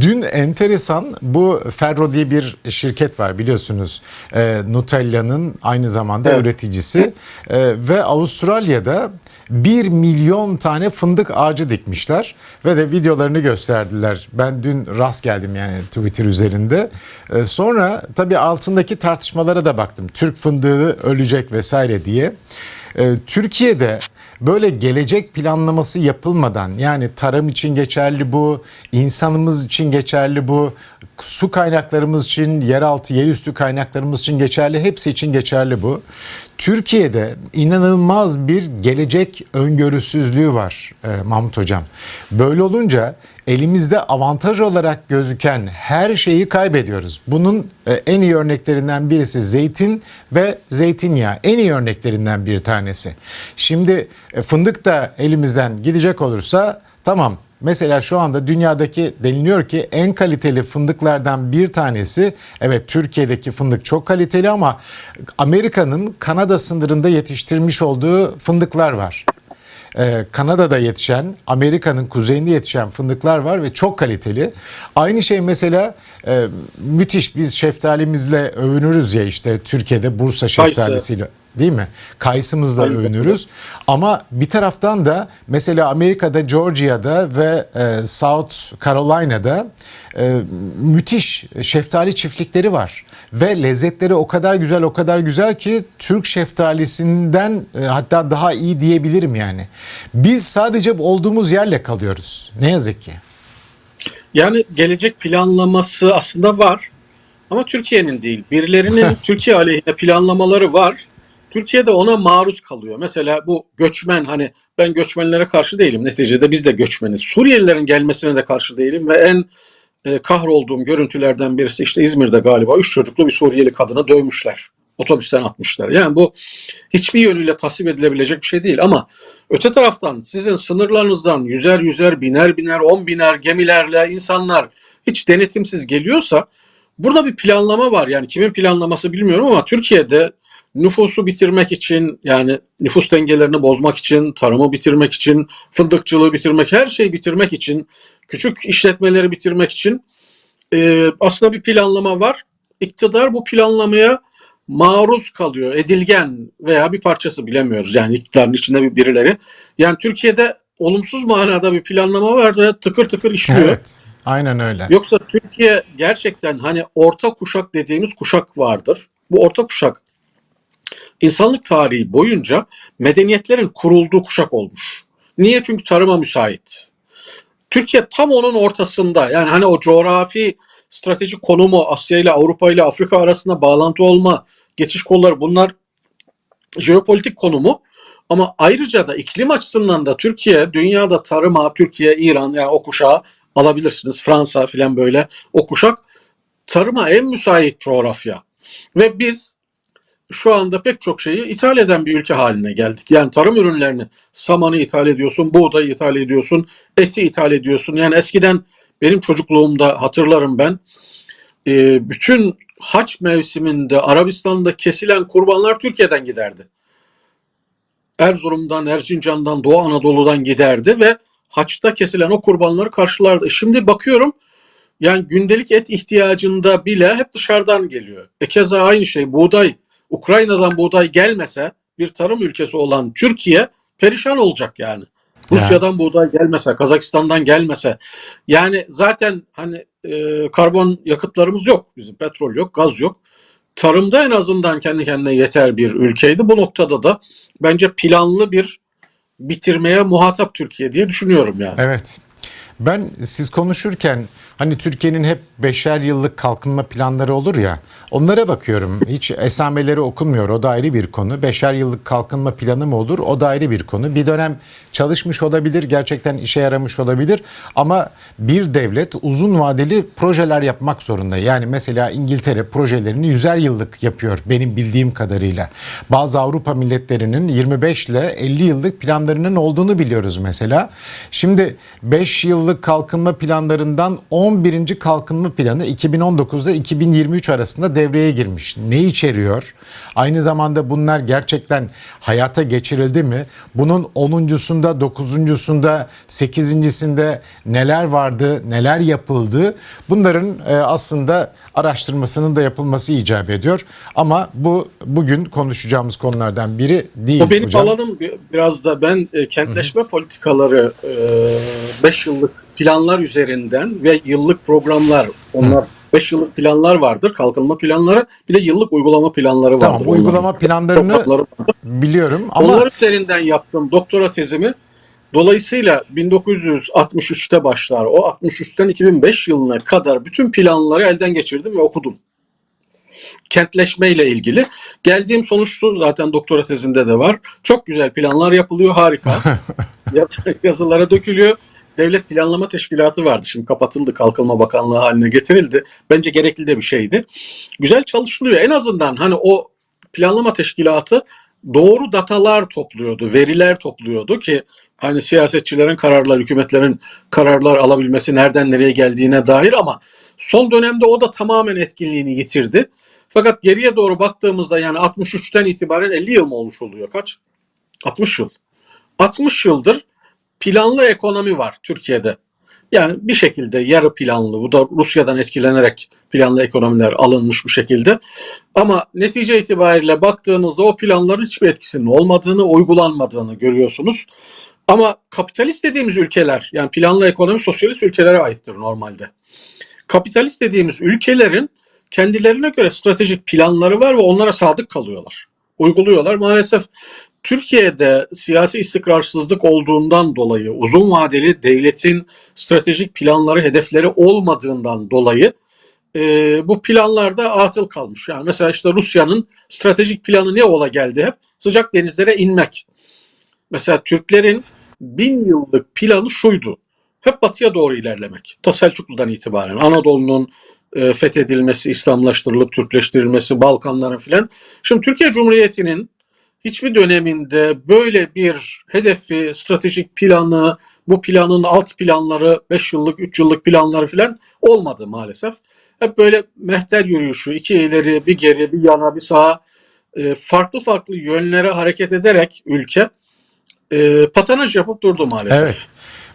Dün enteresan bu Ferro diye bir şirket var biliyorsunuz. E, Nutella'nın aynı zamanda Evet. üreticisi E, ve Avustralya'da 1 milyon tane fındık ağacı dikmişler ve de videolarını gösterdiler. Ben dün rast geldim yani Twitter üzerinde. E, sonra tabii altındaki tartışmalara da baktım. Türk fındığı ölecek vesaire diye. Türkiye'de böyle gelecek planlaması yapılmadan yani tarım için geçerli bu, insanımız için geçerli bu, su kaynaklarımız için, yeraltı, yerüstü kaynaklarımız için geçerli, hepsi için geçerli bu. Türkiye'de inanılmaz bir gelecek öngörüsüzlüğü var e, Mahmut Hocam. Böyle olunca elimizde avantaj olarak gözüken her şeyi kaybediyoruz. Bunun e, en iyi örneklerinden birisi zeytin ve zeytinyağı. En iyi örneklerinden bir tanesi. Şimdi e, fındık da elimizden gidecek olursa tamam Mesela şu anda dünyadaki deniliyor ki en kaliteli fındıklardan bir tanesi evet Türkiye'deki fındık çok kaliteli ama Amerika'nın Kanada sınırında yetiştirmiş olduğu fındıklar var. Ee, Kanada'da yetişen, Amerika'nın kuzeyinde yetişen fındıklar var ve çok kaliteli. Aynı şey mesela e, müthiş biz şeftalimizle övünürüz ya işte Türkiye'de Bursa şeftalisiyle değil mi? Kayısımızla Kayısı. övünürüz. Ama bir taraftan da mesela Amerika'da Georgia'da ve e, South Carolina'da e, müthiş şeftali çiftlikleri var. Ve lezzetleri o kadar güzel o kadar güzel ki Türk şeftalisinden e, hatta daha iyi diyebilirim yani. Biz sadece olduğumuz yerle kalıyoruz. Ne yazık ki. Yani gelecek planlaması aslında var ama Türkiye'nin değil. Birilerinin Türkiye aleyhine planlamaları var. Türkiye de ona maruz kalıyor. Mesela bu göçmen hani ben göçmenlere karşı değilim. Neticede biz de göçmeniz. Suriyelilerin gelmesine de karşı değilim ve en e, kahrolduğum görüntülerden birisi işte İzmir'de galiba üç çocuklu bir Suriyeli kadını dövmüşler. Otobüsten atmışlar. Yani bu hiçbir yönüyle tasvip edilebilecek bir şey değil ama öte taraftan sizin sınırlarınızdan yüzer yüzer biner biner on biner gemilerle insanlar hiç denetimsiz geliyorsa burada bir planlama var. Yani kimin planlaması bilmiyorum ama Türkiye'de nüfusu bitirmek için yani nüfus dengelerini bozmak için, tarımı bitirmek için, fındıkçılığı bitirmek, her şeyi bitirmek için, küçük işletmeleri bitirmek için e, aslında bir planlama var. İktidar bu planlamaya maruz kalıyor, edilgen veya bir parçası bilemiyoruz. Yani iktidarın içinde bir birileri. Yani Türkiye'de olumsuz manada bir planlama var ve tıkır tıkır işliyor. Evet. Aynen öyle. Yoksa Türkiye gerçekten hani orta kuşak dediğimiz kuşak vardır. Bu orta kuşak insanlık tarihi boyunca medeniyetlerin kurulduğu kuşak olmuş. Niye? Çünkü tarıma müsait. Türkiye tam onun ortasında. Yani hani o coğrafi stratejik konumu Asya ile Avrupa ile Afrika arasında bağlantı olma, geçiş kolları bunlar jeopolitik konumu. Ama ayrıca da iklim açısından da Türkiye dünyada tarıma, Türkiye, İran yani o kuşağı alabilirsiniz. Fransa filan böyle o kuşak tarıma en müsait coğrafya. Ve biz şu anda pek çok şeyi ithal eden bir ülke haline geldik. Yani tarım ürünlerini, samanı ithal ediyorsun, buğdayı ithal ediyorsun, eti ithal ediyorsun. Yani eskiden benim çocukluğumda hatırlarım ben e, bütün haç mevsiminde Arabistan'da kesilen kurbanlar Türkiye'den giderdi. Erzurum'dan, Erzincan'dan, Doğu Anadolu'dan giderdi ve haçta kesilen o kurbanları karşılardı. Şimdi bakıyorum yani gündelik et ihtiyacında bile hep dışarıdan geliyor. E keza aynı şey buğday, Ukrayna'dan buğday gelmese bir tarım ülkesi olan Türkiye perişan olacak yani. Rusya'dan buğday gelmese, Kazakistan'dan gelmese. Yani zaten hani e, karbon yakıtlarımız yok. Bizim petrol yok, gaz yok. Tarımda en azından kendi kendine yeter bir ülkeydi. Bu noktada da bence planlı bir bitirmeye muhatap Türkiye diye düşünüyorum yani. Evet. Ben siz konuşurken hani Türkiye'nin hep beşer yıllık kalkınma planları olur ya onlara bakıyorum. Hiç esameleri okunmuyor o da ayrı bir konu. Beşer yıllık kalkınma planı mı olur o da ayrı bir konu. Bir dönem çalışmış olabilir gerçekten işe yaramış olabilir ama bir devlet uzun vadeli projeler yapmak zorunda. Yani mesela İngiltere projelerini yüzer yıllık yapıyor benim bildiğim kadarıyla. Bazı Avrupa milletlerinin 25 ile 50 yıllık planlarının olduğunu biliyoruz mesela. Şimdi 5 yıllık kalkınma planlarından 11. kalkınma planı 2019'da 2023 arasında devreye girmiş. Ne içeriyor? Aynı zamanda bunlar gerçekten hayata geçirildi mi? Bunun 10.sunda dokuzunda, dokuzuncusunda, sekizincisinde neler vardı, neler yapıldı bunların e, aslında araştırmasının da yapılması icap ediyor. Ama bu bugün konuşacağımız konulardan biri değil O benim hocam. alanım bi- biraz da ben e, kentleşme politikaları 5 yıllık planlar üzerinden ve yıllık programlar onlar 5 yıllık planlar vardır kalkınma planları bir de yıllık uygulama planları vardır. Tamam uygulama Onların planlarını biliyorum ama Onlar üzerinden yaptım doktora tezimi. Dolayısıyla 1963'te başlar. O 63'ten 2005 yılına kadar bütün planları elden geçirdim ve okudum. Kentleşme ile ilgili. Geldiğim sonuç şu zaten doktora tezinde de var. Çok güzel planlar yapılıyor. Harika. Yaz- Yazılara dökülüyor. Devlet Planlama Teşkilatı vardı. Şimdi kapatıldı. Kalkınma Bakanlığı haline getirildi. Bence gerekli de bir şeydi. Güzel çalışılıyor. En azından hani o planlama teşkilatı doğru datalar topluyordu, veriler topluyordu ki hani siyasetçilerin kararlar, hükümetlerin kararlar alabilmesi nereden nereye geldiğine dair ama son dönemde o da tamamen etkinliğini yitirdi. Fakat geriye doğru baktığımızda yani 63'ten itibaren 50 yıl mı olmuş oluyor kaç? 60 yıl. 60 yıldır planlı ekonomi var Türkiye'de. Yani bir şekilde yarı planlı, bu da Rusya'dan etkilenerek planlı ekonomiler alınmış bir şekilde. Ama netice itibariyle baktığınızda o planların hiçbir etkisinin olmadığını, uygulanmadığını görüyorsunuz. Ama kapitalist dediğimiz ülkeler, yani planlı ekonomi sosyalist ülkelere aittir normalde. Kapitalist dediğimiz ülkelerin kendilerine göre stratejik planları var ve onlara sadık kalıyorlar. Uyguluyorlar. Maalesef Türkiye'de siyasi istikrarsızlık olduğundan dolayı uzun vadeli devletin stratejik planları, hedefleri olmadığından dolayı e, bu planlarda atıl kalmış. Yani mesela işte Rusya'nın stratejik planı ne ola geldi hep? Sıcak denizlere inmek. Mesela Türklerin bin yıllık planı şuydu. Hep batıya doğru ilerlemek. Ta Selçuklu'dan itibaren. Anadolu'nun e, fethedilmesi, İslamlaştırılıp Türkleştirilmesi, Balkanların filan. Şimdi Türkiye Cumhuriyeti'nin hiçbir döneminde böyle bir hedefi, stratejik planı, bu planın alt planları, 5 yıllık, 3 yıllık planları filan olmadı maalesef. Hep böyle mehter yürüyüşü, iki ileri, bir geri, bir yana, bir sağa, e, farklı farklı yönlere hareket ederek ülke e, patanaj yapıp durdu maalesef. Evet.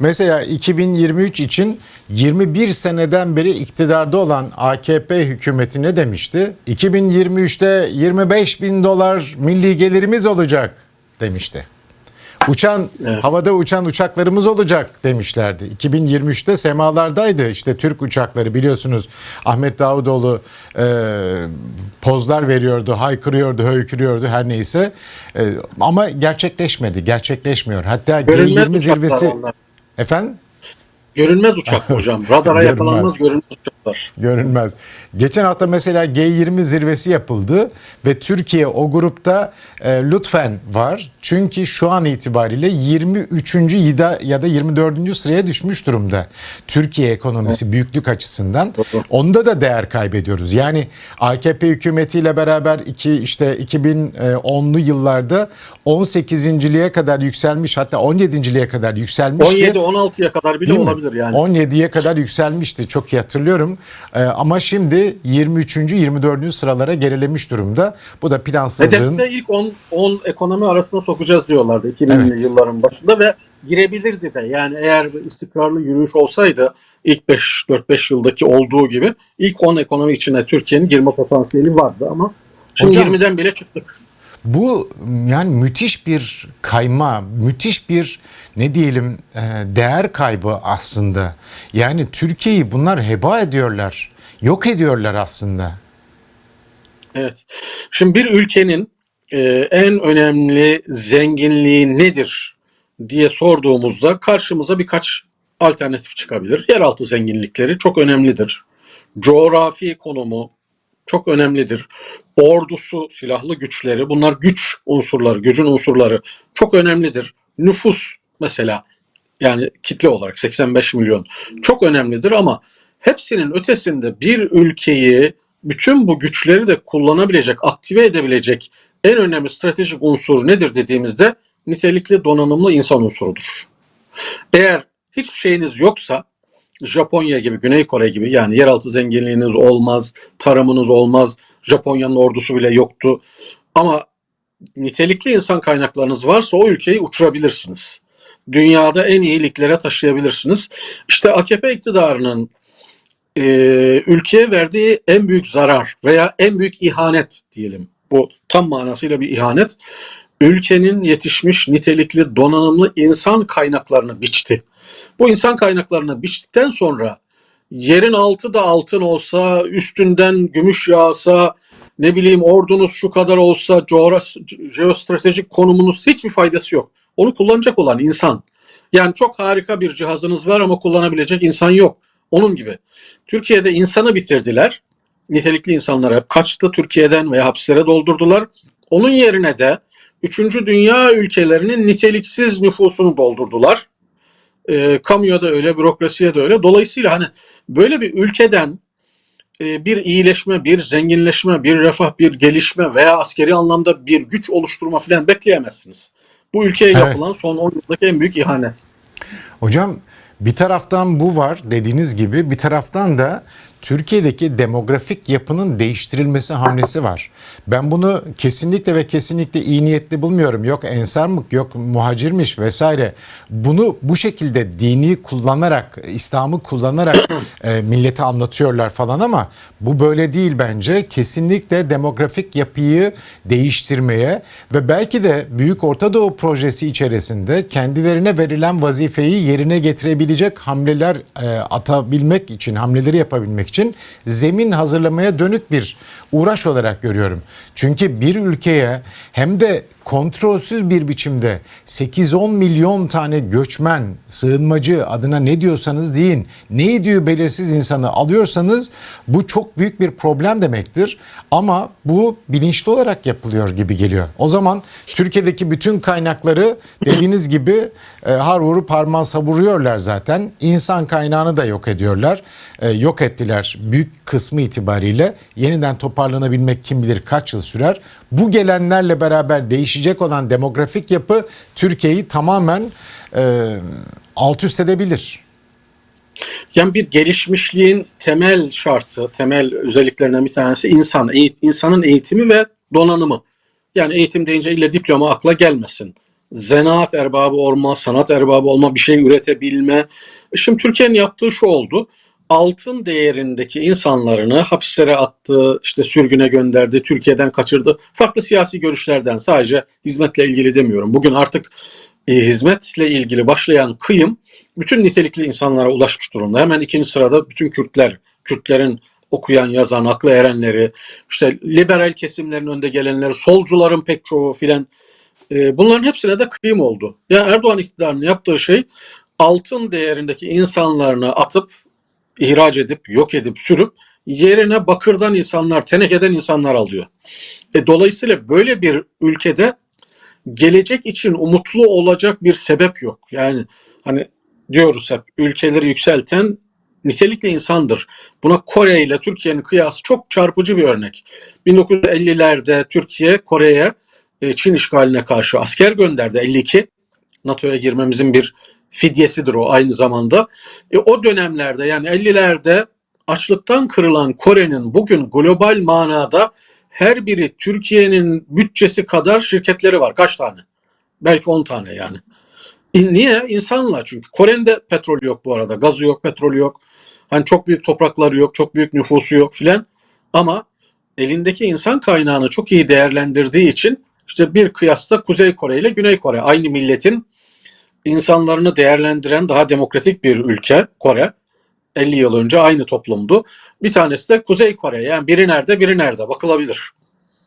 Mesela 2023 için 21 seneden beri iktidarda olan AKP hükümeti ne demişti? 2023'te 25 bin dolar milli gelirimiz olacak demişti. Uçan Evet. havada uçan uçaklarımız olacak demişlerdi. 2023'te semalardaydı işte Türk uçakları biliyorsunuz Ahmet Davutoğlu e, pozlar veriyordu, haykırıyordu, höykürüyordu her neyse. E, ama gerçekleşmedi, gerçekleşmiyor. Hatta Görünmez G20 uçaklar zirvesi onlar. efendim Görünmez uçak hocam. Radara Görünmez. yakalanmaz görünmez uçaklar. görünmez. Geçen hafta mesela G20 zirvesi yapıldı ve Türkiye o grupta e, lütfen var. Çünkü şu an itibariyle 23. ya da, ya da 24. sıraya düşmüş durumda. Türkiye ekonomisi büyüklük açısından. Onda da değer kaybediyoruz. Yani AKP hükümetiyle beraber iki işte 2010'lu yıllarda 18.liğe kadar yükselmiş hatta 17.liğe kadar yükselmişti. 17-16'ya kadar bile Değil mi? olabilir yani. 17'ye kadar yükselmişti çok iyi hatırlıyorum. Ee, ama şimdi 23. 24. sıralara gerilemiş durumda. Bu da plansızlığın Hedefte ilk 10, 10 ekonomi arasına sokacağız diyorlardı 2000'li Evet. yılların başında ve girebilirdi de. Yani eğer istikrarlı yürüyüş olsaydı ilk 5 4-5 yıldaki olduğu gibi ilk 10 ekonomi içine Türkiye'nin girme potansiyeli vardı ama şimdi Hocam- 20'den bile çıktık. Bu yani müthiş bir kayma, müthiş bir ne diyelim e, değer kaybı aslında. Yani Türkiye'yi bunlar heba ediyorlar. Yok ediyorlar aslında. Evet. Şimdi bir ülkenin e, en önemli zenginliği nedir diye sorduğumuzda karşımıza birkaç alternatif çıkabilir. Yeraltı zenginlikleri çok önemlidir. Coğrafi konumu çok önemlidir. Ordusu, silahlı güçleri bunlar güç unsurları, gücün unsurları çok önemlidir. Nüfus mesela yani kitle olarak 85 milyon çok önemlidir ama hepsinin ötesinde bir ülkeyi bütün bu güçleri de kullanabilecek, aktive edebilecek en önemli stratejik unsur nedir dediğimizde nitelikli donanımlı insan unsurudur. Eğer hiçbir şeyiniz yoksa Japonya gibi, Güney Kore gibi yani yeraltı zenginliğiniz olmaz, tarımınız olmaz, Japonya'nın ordusu bile yoktu. Ama nitelikli insan kaynaklarınız varsa o ülkeyi uçurabilirsiniz. dünyada en iyiliklere taşıyabilirsiniz. İşte AKP iktidarının e, ülkeye verdiği en büyük zarar veya en büyük ihanet diyelim. Bu tam manasıyla bir ihanet. Ülkenin yetişmiş nitelikli donanımlı insan kaynaklarını biçti. Bu insan kaynaklarını biçtikten sonra yerin altı da altın olsa, üstünden gümüş yağsa, ne bileyim ordunuz şu kadar olsa, jeostratejik konumunuz hiçbir faydası yok. Onu kullanacak olan insan. Yani çok harika bir cihazınız var ama kullanabilecek insan yok. Onun gibi. Türkiye'de insanı bitirdiler. Nitelikli insanlar hep kaçtı Türkiye'den veya hapislere doldurdular. Onun yerine de 3. dünya ülkelerinin niteliksiz nüfusunu doldurdular. E, kamuya da öyle, bürokrasiye de öyle. Dolayısıyla hani böyle bir ülkeden e, bir iyileşme, bir zenginleşme, bir refah, bir gelişme veya askeri anlamda bir güç oluşturma falan bekleyemezsiniz. Bu ülkeye Evet. yapılan son 10 yıldaki en büyük ihanet. Hocam bir taraftan bu var dediğiniz gibi bir taraftan da Türkiye'deki demografik yapının değiştirilmesi hamlesi var. Ben bunu kesinlikle ve kesinlikle iyi niyetli bulmuyorum. Yok ensarmık, yok muhacirmiş vesaire. Bunu bu şekilde dini kullanarak, İslam'ı kullanarak e, millete anlatıyorlar falan ama bu böyle değil bence. Kesinlikle demografik yapıyı değiştirmeye ve belki de Büyük Orta Doğu projesi içerisinde kendilerine verilen vazifeyi yerine getirebilecek hamleler e, atabilmek için, hamleleri yapabilmek için zemin hazırlamaya dönük bir uğraş olarak görüyorum. Çünkü bir ülkeye hem de kontrolsüz bir biçimde 8-10 milyon tane göçmen, sığınmacı adına ne diyorsanız deyin, ne ediyor belirsiz insanı alıyorsanız bu çok büyük bir problem demektir. Ama bu bilinçli olarak yapılıyor gibi geliyor. O zaman Türkiye'deki bütün kaynakları dediğiniz gibi e, har vurup harman savuruyorlar zaten. İnsan kaynağını da yok ediyorlar. E, yok ettiler büyük kısmı itibariyle. Yeniden toparlanabilmek kim bilir kaç yıl sürer. Bu gelenlerle beraber değişecek olan demografik yapı Türkiye'yi tamamen e, alt üst edebilir. Yani bir gelişmişliğin temel şartı, temel özelliklerinden bir tanesi insan, eğit- insanın eğitimi ve donanımı. Yani eğitim deyince ille diploma akla gelmesin. Zanaat erbabı olma, sanat erbabı olma, bir şey üretebilme. Şimdi Türkiye'nin yaptığı şu oldu. Altın değerindeki insanlarını hapislere attı, işte sürgüne gönderdi, Türkiye'den kaçırdı. Farklı siyasi görüşlerden sadece hizmetle ilgili demiyorum. Bugün artık e, hizmetle ilgili başlayan kıyım bütün nitelikli insanlara ulaşmış durumda. Hemen ikinci sırada bütün Kürtler, Kürtlerin okuyan, yazan, aklı erenleri, işte liberal kesimlerin önde gelenleri, solcuların pek çoğu filan e, bunların hepsine de kıyım oldu. Ya Erdoğan iktidarının yaptığı şey altın değerindeki insanlarını atıp ihraç edip, yok edip, sürüp yerine bakırdan insanlar, tenekeden insanlar alıyor. E, dolayısıyla böyle bir ülkede gelecek için umutlu olacak bir sebep yok. Yani hani diyoruz hep ülkeleri yükselten nitelikli insandır. Buna Kore ile Türkiye'nin kıyası çok çarpıcı bir örnek. 1950'lerde Türkiye Kore'ye e, Çin işgaline karşı asker gönderdi 52. NATO'ya girmemizin bir fidyesidir o aynı zamanda. E, o dönemlerde yani 50'lerde açlıktan kırılan Kore'nin bugün global manada her biri Türkiye'nin bütçesi kadar şirketleri var. Kaç tane? Belki 10 tane yani. Niye? İnsanla çünkü. Kore'nin de petrolü yok bu arada. Gazı yok, petrolü yok. Hani çok büyük toprakları yok, çok büyük nüfusu yok filan. Ama elindeki insan kaynağını çok iyi değerlendirdiği için işte bir kıyasla Kuzey Kore ile Güney Kore aynı milletin insanlarını değerlendiren daha demokratik bir ülke Kore. 50 yıl önce aynı toplumdu. Bir tanesi de Kuzey Kore. Yani biri nerede, biri nerede bakılabilir.